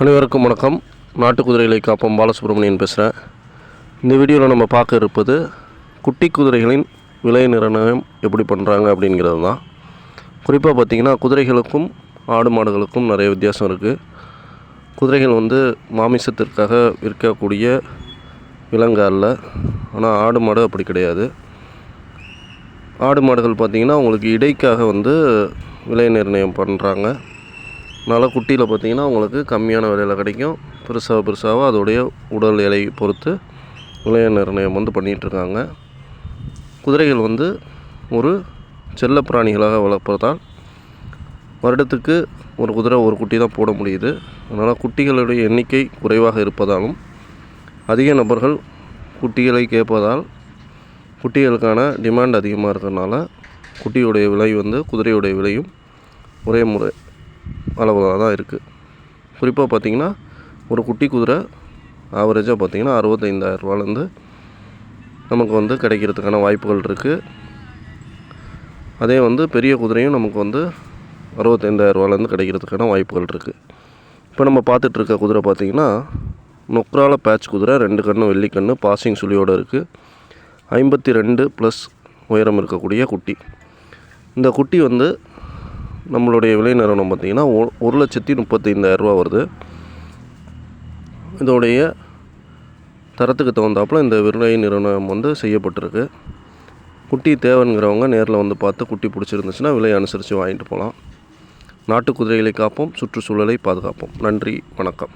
அனைவருக்கும் வணக்கம். நாட்டு குதிரைகளை காப்போம். பாலசுப்ரமணியன் பேசுகிறேன் இந்த வீடியோவில் நம்ம பார்க்க இருப்பது குட்டி குதிரைகளின் விலை நிர்ணயம் எப்படி பண்ணுறாங்க அப்படிங்கிறது தான். குறிப்பாக பார்த்திங்கன்னா குதிரைகளுக்கும் ஆடு மாடுகளுக்கும் நிறைய வித்தியாசம் இருக்குது குதிரைகள் வந்து மாமிசத்திற்காக விற்கக்கூடிய விலங்கு அல்ல. ஆனால் ஆடு மாடு அப்படி கிடையாது. ஆடு மாடுகள் பார்த்திங்கன்னா உங்களுக்கு இடைக்காக வந்து விலை நிர்ணயம் பண்ணுறாங்க அதனால் குட்டியில் பார்த்தீங்கன்னா உங்களுக்கு கம்மியான விலையில் கிடைக்கும். பெருசாக பெருசாக அதோடைய உடல் இலை பொறுத்து விலை நிர்ணயம் வந்து பண்ணிகிட்ருக்காங்க குதிரைகள் வந்து ஒரு செல்ல பிராணிகளாக வளர்ப்பதால் வருடத்துக்கு ஒரு குதிரை ஒரு குட்டி தான் போட முடியுது. அதனால் குட்டிகளுடைய எண்ணிக்கை குறைவாக இருப்பதாலும் அதிக நபர்கள் குட்டிகளை கேட்பதால் குட்டிகளுக்கான டிமாண்ட் அதிகமாக இருக்கிறதுனால குட்டியுடைய விலை வந்து குதிரையுடைய விலையும் ஒரே முறை அளவில் தான் இருக்குது குறிப்பாக பார்த்திங்கன்னா ஒரு குட்டி குதிரை ஆவரேஜாக பார்த்திங்கன்னா அறுபத்தைந்தாயிரரூவாலேருந்து நமக்கு வந்து கிடைக்கிறதுக்கான வாய்ப்புகள் இருக்குது அதே வந்து பெரிய குதிரையும் நமக்கு வந்து அறுபத்தைந்தாயிரரூவாலேருந்து கிடைக்கிறதுக்கான வாய்ப்புகள் இருக்குது இப்போ நம்ம பார்த்துட்ருக்க குதிரை பார்த்திங்கன்னா நொக்ரால பேட்ச் குதிரை ரெண்டு கண்ணு வெள்ளி கண்ணு பாசிங் சுழியோடு இருக்குது ஐம்பத்தி ரெண்டு ப்ளஸ் உயரம் இருக்கக்கூடிய குட்டி. இந்த குட்டி வந்து நம்மளுடைய விலை நிறுவனம் பார்த்திங்கன்னா ஒரு லட்சத்தி முப்பத்தைந்தாயிரரூவா வருது. இதோடைய தரத்துக்கு தகுந்தாப்புல இந்த விலை நிறுவனம் வந்து செய்யப்பட்டிருக்கு. குட்டி தேவைங்கிறவங்க நேரில் வந்து பார்த்து குட்டி பிடிச்சிருந்துச்சுன்னா விலை அனுசரித்து வாங்கிட்டு போகலாம் நாட்டு குதிரைகளை காப்போம் சுற்றுச்சூழலை பாதுகாப்போம். நன்றி வணக்கம்.